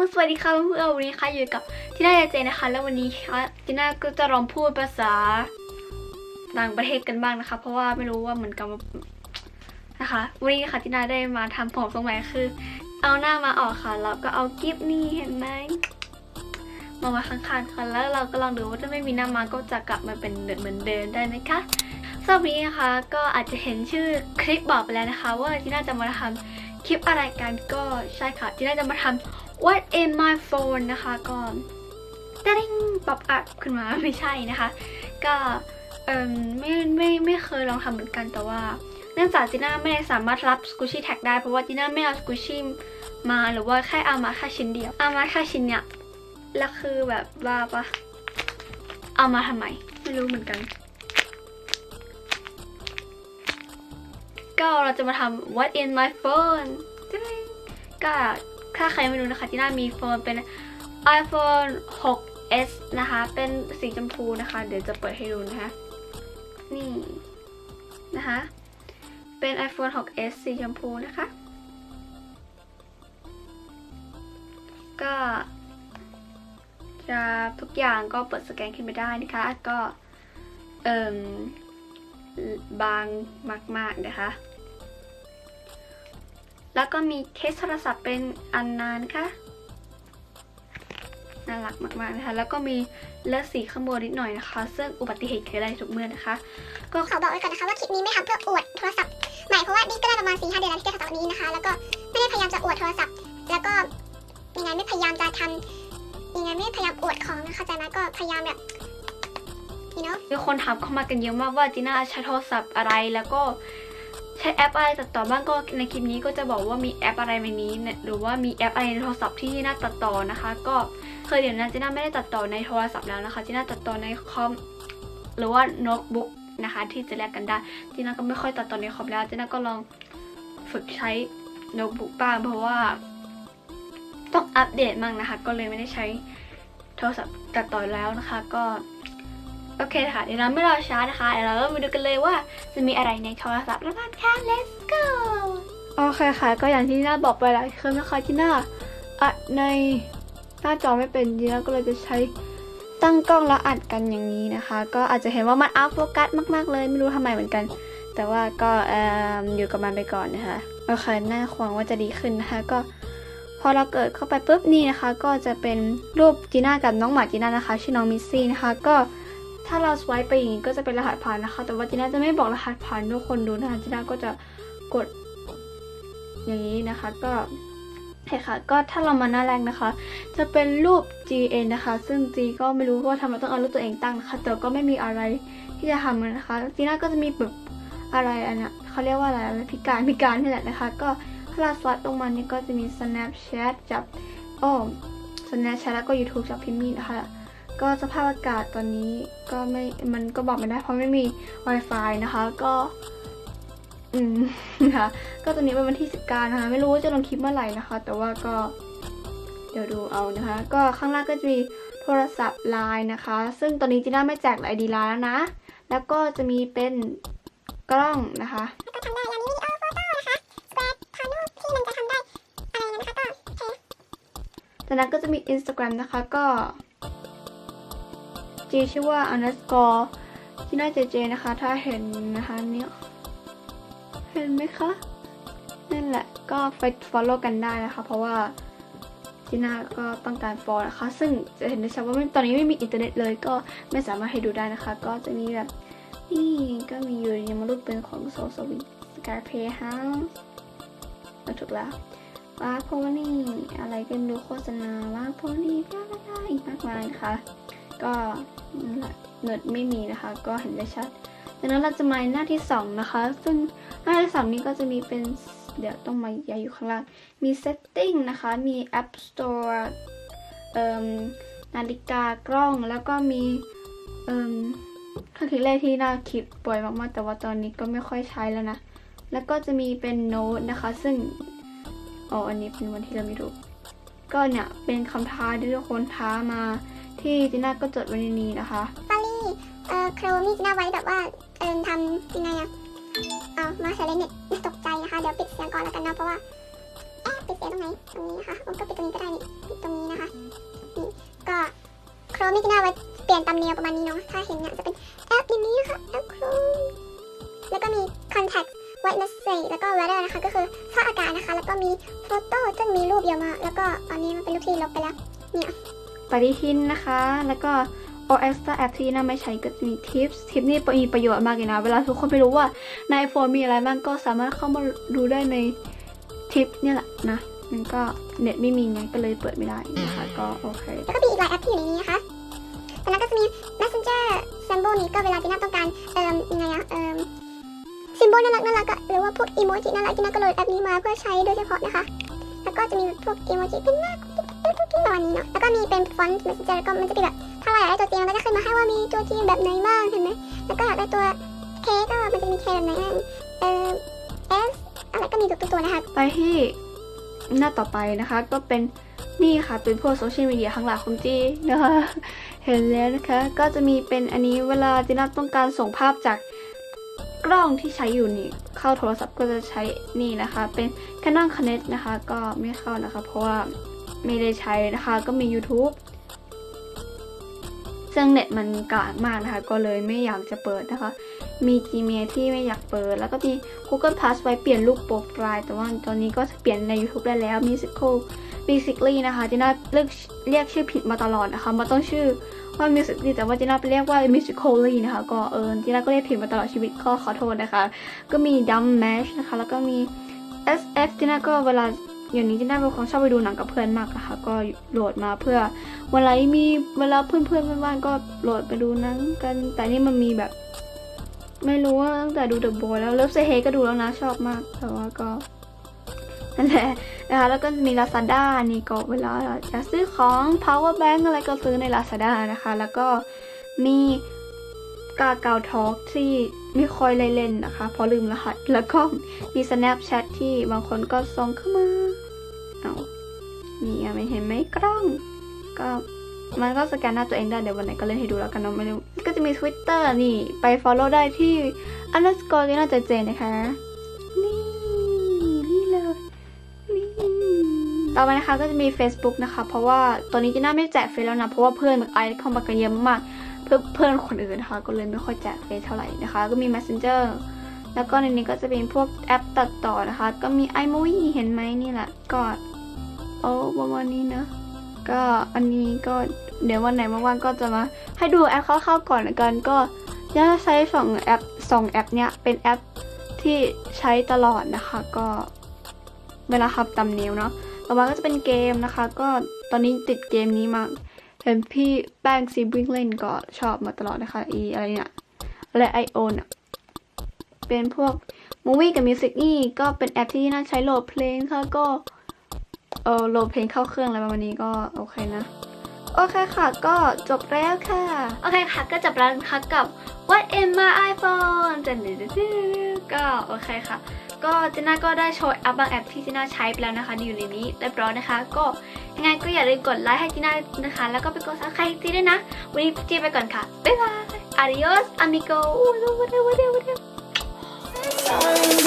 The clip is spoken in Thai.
อุ้สวัสดีค่ะเพื่อนๆวันนี้ค่ะอยู่กับที่น่าเจนะคะ แล้ววันนี้ค่ะที่น่าก็จะลองพูดภาษาต่างประเทศกันบ้างนะคะ เพราะว่าไม่รู้ว่าเหมือนกับนะคะวันนี้ค่ะที่น่าได้มาทำผมตรงไหนคือ เอาหน้ามาออกค่ะแล้วก็เอากิฟนี่เห็นไหมมามาข้างๆค่ะแล้วเราก็ลองดูว่าถ้าไม่มีหน้ามาก็จะกลับมาเป็นเหมือนเดิมได้ไหมคะสำหรับนนี้นะคะก็อาจจะเห็นชื่อคลิปบอกไปแล้วนะคะ ว่าที่น่าจะมาทำคลิปอะไรกันก็ใช่ค่ะ ที่น่าจะมาทำ What in my phone นะคะก็ติ้งป๊อปอัพขึ้นมาไม่ใช่นะคะ ก็เอ่มไม่ไม่ไม่เคยลองทำเหมือนกันแต่ว่าเนื่องจากจีน่าไม่สามารถรับสกูชี่แท็กได้เพราะว่าจีน่าไม่เอาสกูชี่มาหรือว่าแค่เอามาแค่ชิ้นเดียวเอามาแค่ชิ้นเนี้ยแล้วคือแบบว่าปะเอามาทำไมไม่รู้เหมือนกัน ก็เราจะมาทำ What in my phone ก็ ถ้าใครไม่รู้นะคะจีน่ามีโฟนเป็น iPhone 6s นะคะ เป็นสีชมพูนะคะ เดี๋ยวจะเปิดให้ดูนะคะ นี่นะคะ เป็น iPhone 6s สีชมพูนะคะ ก็จะทุกอย่างก็เปิดสแกนขึ้นไปได้นะคะ ก็ เอ่มบางมาก ๆ นะคะ แล้วก็มีเคสโทรศัพท์เป็นอันนานะคะน่ารักมากๆนะคะ แล้วก็มีเลือดสีข้างบนนิดหน่อยนะคะ ซึ่งอุบัติเหตุเกิดได้ทุกเมื่อนะคะ ก็ขอบอกไว้ก่อนนะคะว่าคลิปนี้ไม่ทำเพื่ออวดโทรศัพท์ใหม่เพราะว่านี่ก็ได้ประมาณ4ีหเดือนแล้วที่ได้โทรศัพท์นี้นะคะ แล้วก็ไม่ได้พยายามจะอวดโทรศัพท์ แล้วก็ยังไงไม่พยายามจะทำยังไงไม่พยายามอวดของนะเข้าใจไหมก็พยายามแบบมีคนถามเข้ามากันเยอะมากว่าจีน่าใช้โทรศัพท์อะไรแล้วก็ ใช้แอปอะไรตัดต่อบ้างก็ในคลิปนี้ก็จะบอกว่ามีแอปอะไรในนี้เนี่ยหรือว่ามีแอปอะไรในโทรศัพท์ที่จีน่าตัดต่อนะคะ ก็เคยเดี๋ยวนั้นจีน่าไม่ได้ตัดต่อในโทรศัพท์แล้วนะคะจีน่าตัดต่อในคอมหรือว่าโน้ตบุ๊กนะคะที่จะแลกกันได้จีน่าก็ไม่ค่อยตัดต่อในคอมแล้วจีน่าก็ลองฝึกใช้โน้ตบุ๊กบ้างเพราะว่าต้องอัปเดตมั่งนะคะ ก็เลยไม่ได้ใช้โทรศัพท์ตัดต่อแล้วนะคะ ก็ โอเคค่ะ เดี๋ยวเราไม่รอช้านะคะเดี๋ยวเราก็มาดูกันเลยว่าจะมีอะไรในโทรศัพท์แล้วกันค่ะ let's go โอเคค่ะ ก็อย่างที่น่าบอกไปหลายครั้งนะคะที่น่าอัดในหน้าจอไม่เป็นจีน่าก็เลยจะใช้ตั้งกล้องแล้วอัดกันอย่างนี้นะคะ ก็อาจจะเห็นว่ามันอัพโฟกัสมาก ๆ เลยไม่รู้ทำไมเหมือนกัน แต่ว่าก็ออยู่กับมันไปก่อนนะคะโอเคหน้าควางว่าจะดีขึ้นนะคะก็พอเราเกิดเข้าไปปุ๊บนี่นะคะ ก็จะเป็นรูปจีน่ากับน้องหมาจีน่านะคะ ชื่อน้องมิสซี่นะคะ ก็ ถ้าเราสวป์ไปอย่างนี้ก็จะเป็นรหัสผ่านนะคะ แต่ว่าจีน่าจะไม่บอกรหัสผ่านทุกคนดูนะคะจีน่าก็จะกดอย่างนี้นะคะ ก็โอเคค่ะ ก็ถ้าเรามาหน้าแรกนะคะ จะเป็นรูป GN นะคะ ซึ่ง G ก็ไม่รู้ว่าทำไมต้องเอารูปตัวเองตั้งนะคะ แต่ก็ไม่มีอะไรที่จะทำนะคะจีน่าก็จะมีแบบอะไรอันนี้เขาเรียกว่าอะไรอะไรพิการพิการนี่แหละนะคะ ก็ถ้าเราสวัสดลงมานี่ก็จะมี Snapchat จับโอ้ Snapchat แล้วก็ YouTube จับพิมพ์มีนะคะ ก็สภาพอากาศตอนนี้ก็ไม่ มันก็บอกไม่ได้เพราะไม่มี Wi-Fi นะคะ ก็ อืมนะคะ ก็ตอนนี้เป็นวันที่19นะคะ ไม่รู้ว่าจะลงคลิปเมื่อไหร่นะคะ แต่ว่าก็ เดี๋ยวดูเอานะคะ ก็ข้างล่างก็จะมีโทรศัพท์ไลน์นะคะ ซึ่งตอนนี้จีน่าไม่แจกไอดีไลน์แล้วนะ แล้วก็จะมีเป็นกล้องนะคะแล้วก็ทำได้อันนี้วิดีโอโฟโต้นะคะสแควร์พารูปที่มันจะทำได้อะไรอย่างนั้นนะคะก็โอเคจากนั้นก็จะมี Instagram นะคะก็ จีชื่อว่า underscore จีน่าเจเจนะคะ ถ้าเห็นนะคะเนี่ยเห็นไหมคะ นั่นแหละก็ไป follow กันได้นะคะ เพราะว่าจีน่าก็ต้องการ follow นะคะ ซึ่งจะเห็นได้ชัดว่าตอนนี้ไม่มีอินเทอร์เน็ตเลยก็ไม่สามารถให้ดูได้นะคะ ก็จะมีแบบนี่ก็มีอยู่ในมารูปเป็นของโซโซวิสกาเพย์เฮาส์ถูกแล้วว่าโพนี่อะไรกันดูโฆษณาว่าโพนี่ก็ได้อีกมากมายนะคะ ก็นั่นแหละเน็ตไม่มีนะคะ ก็เห็นได้ชัดดังนั้นเราจะมาหน้าที่สองนะคะ ซึ่งหน้าที่สองนี้ก็จะมีเป็น เดี๋ยวต้องมาย้ายอยู่ข้างล่าง มี setting นะคะ มี app store เอ่มนาฬิกากล้อง แล้วก็มีเครื่องคิดเลขที่น่าคิดบ่อยมากๆ แต่ว่าตอนนี้ก็ไม่ค่อยใช้แล้วนะ แล้วก็จะมีเป็นโน้ตนะคะ ซึ่ง อ๋อ อันนี้เป็นวันที่เราไม่รู้ ก็เนี่ย เป็นคำท้าที่ทุกคนท้ามา ที่จีน่าก็จดไว้ในนี้นะคะฟอลลี่เอ่อโครมี่จะน่าไว้แบบว่าเอิมทำยังไงอะเอามาใช้เลยเน็ตตกใจนะคะ เดี๋ยวปิดเสียงก่อนแล้วกันเนาะเพราะว่าเอ๊ะปิดเสียงตรงไหนตรงนี้นะคะโอ้ก็ปิดตรงนี้ก็ได้นี่ปิดตรงนี้นี้จีน่าไว้เปลี่ยนตามแนวประมาณนี้เนาะถ้าเห็นเนี่ยจะเป็นแอปอย่างนี้นะคะแอปโครมแล้วก็มี contact white message แล้วก็ weather นะคะ ก็คือสภาพอากาศนะคะ แล้วก็มี photo ซึ่งมีรูปเยอะมากแล้วก็อันนี้มันเป็นรูปที่ลบไปแล้วเนี่ย ปฏิทินนะคะ แล้วก็ o x t r a app ที่น่าไม่ใช้ก็จะมี tips ทิปนี่มีประโยชน์มากเลยนะ เวลาทุกคนไม่รู้ว่าใน iPhone มีอะไรบ้างก็สามารถเข้ามาดูได้ในทิปเนี่ยแหละนะ มันก็เน็ตไม่มีไงก็เลยเปิดไม่ได้นะคะ ก็โอเค แล้วก็มีอีกหลายแอปที่อยู่ในนี้นะคะแต่นั้นก็จะมี messenger symbol นี้ก็เวลาจีน่าต้องการเอ่อยังไงอะเอ่อซิมโบลน่ารักน่ารักอะหรือว่าพวกอีโมจิน่ารักจีน่าก็โหลดแอปนี้มาเพื่อใช้โดยเฉพาะนะคะ แล้วก็จะมีพวกอีโมจิเป็นหน้า กุ๊กกิ๊กกุ๊กกิ๊กประมาณนี้เนาะ แล้วก็มีเป็นฟอนต์ messenger แล้วก็มันจะมีแบบ ถ้าเราอยากได้ตัวจริงมันก็จะขึ้นมาให้ว่ามีตัวจริงแบบไหนบ้างเห็นไหม แล้วก็อยากได้ตัวเคก็มันจะมีเคแบบไหนบ้างเอ่อ S อะไรก็มีทุกตัวนะคะ ไปที่หน้าต่อไปนะคะ ก็เป็นนี่ค่ะเป็นพวกโซเชียลมีเดียข้างหลังของจีนะคะเห็นแล้วนะคะ ก็จะมีเป็นอันนี้เวลาจีน่าต้องการส่งภาพจากกล้องที่ใช้อยู่นี่ เข้าโทรศัพท์ก็จะใช้นี่นะคะ เป็น Canon Connect นะคะ ก็ไม่เข้านะคะ เพราะว่า ไม่ได้ใช้นะคะ ก็มี YouTube ซึ่งเน็ตมันกากมากนะคะ ก็เลยไม่อยากจะเปิดนะคะ มี Gmail ที่ไม่อยากเปิด แล้วก็มี Google Plus ไว้เปลี่ยนรูปโปรไฟล์แต่ว่าตอนนี้ก็เปลี่ยนใน YouTube ได้แล้ว Musical Musically นะคะจีน่าเลือกเรียกชื่อผิดมาตลอดนะคะมันต้องชื่อว่า Musically แต่ว่าจีน่าไปเรียกว่า Musically นะคะก็เออจีน่าก็เรียกผิดมาตลอดชีวิตก็ขอโทษนะคะ ก็มี Dumb Mash นะคะแล้วก็มี SF จีน่าก็เวลา อย่างนี้จีน่าเป็นคนชอบไปดูหนังกับเพื่อนมากนะคะก็โหลดมาเพื่อเวลามีเวลาเพื่อนๆบ้านก็โหลดไปดูหนังกัน แต่นี่มันมีแบบ ไม่รู้ว่าตั้งแต่ดู The Boy แล้วเลิฟเซเฮก็ดูแล้วนะชอบมากแต่ว่าก็นั่นแหละนะคะแล้วก็มี Lazada นี่ก็เวลาจะซื้อของ power bank อะไรก็ซื้อใน Lazada นะคะ แล้วก็มีกาเกาทอล์กที่ไม่ค่อยเล่นนะคะ เพราะลืมรหัส แล้วก็มี Snapchat ที่บางคนก็ส่งเข้ามา นี่ไม่เห็นไหมกล้อง ก็มันก็สแกนหน้าตัวเองได้เดี๋ยววันไหนก็เล่นให้ดูแล้วกันเนาะไม่รู้ก็จะมี Twitter นี่ไป follow ได้ที่ underscore ที่น่าจะเจนนะคะ นี่นี่เลยนี่ต่อไปนะคะก็จะมี Facebook นะคะ เพราะว่าตอนนี้จีน่าไม่แจกเฟซแล้วนะ เพราะว่าเพื่อนไอเข้ามากันเยอะมากๆเพื่อนเพื่อนคนอื่นนะคะ ก็เลยไม่ค่อยแจกเฟซเท่าไหร่นะคะ ก็มี Messenger แล้วก็ในนี้ก็จะเป็นพวกแอปตัดต่อนะคะ ก็มี iMovie เห็นไหมนี่แหละก็ โอ้ประมาณนี้นะ ก็อันนี้ก็เดี๋ยววันไหนว่างๆก็จะมาให้ดูแอปคร่าวๆก่อนละกันก็จะใช้สองแอปสองแอปเนี้ยเป็นแอปที่ใช้ตลอดนะคะ ก็เวลาขับตำเนียวเนาะต่อมาก็จะเป็นเกมนะคะ ก็ตอนนี้ติดเกมนี้มากเห็นพี่แป้งซีบิงเล่นก็ชอบมาตลอดนะคะอีอะไรเนี่ยอะไอโอนอะเป็นพวกมูวี่กับมิวสิกนี่ก็เป็นแอปที่น่าใช้โหลดเพลงค่ะก็ เออโหลดเพลงเข้าเครื่องอะไรประมาณนี้ก็โอเคนะ โอเคค่ะ ก็จบแล้วค่ะ โอเคค่ะ ก็จบแล้วนะคะกับ What in my iPhone จันก็โอเคค่ะ ก็จีน่าก็ได้โชว์แอปบางแอปที่จีน่าใช้ไปแล้วนะคะอยู่ในนี้เรียบร้อยนะคะ ก็ยังไงก็อย่าลืมกดไลค์ให้จีน่านะคะ แล้วก็ไปกดซับสไครต์จีด้วยนะ วันนี้จีไปก่อนค่ะ บ๊ายบาย adios amigo วู้วู้วู้วู้วู้ Falling down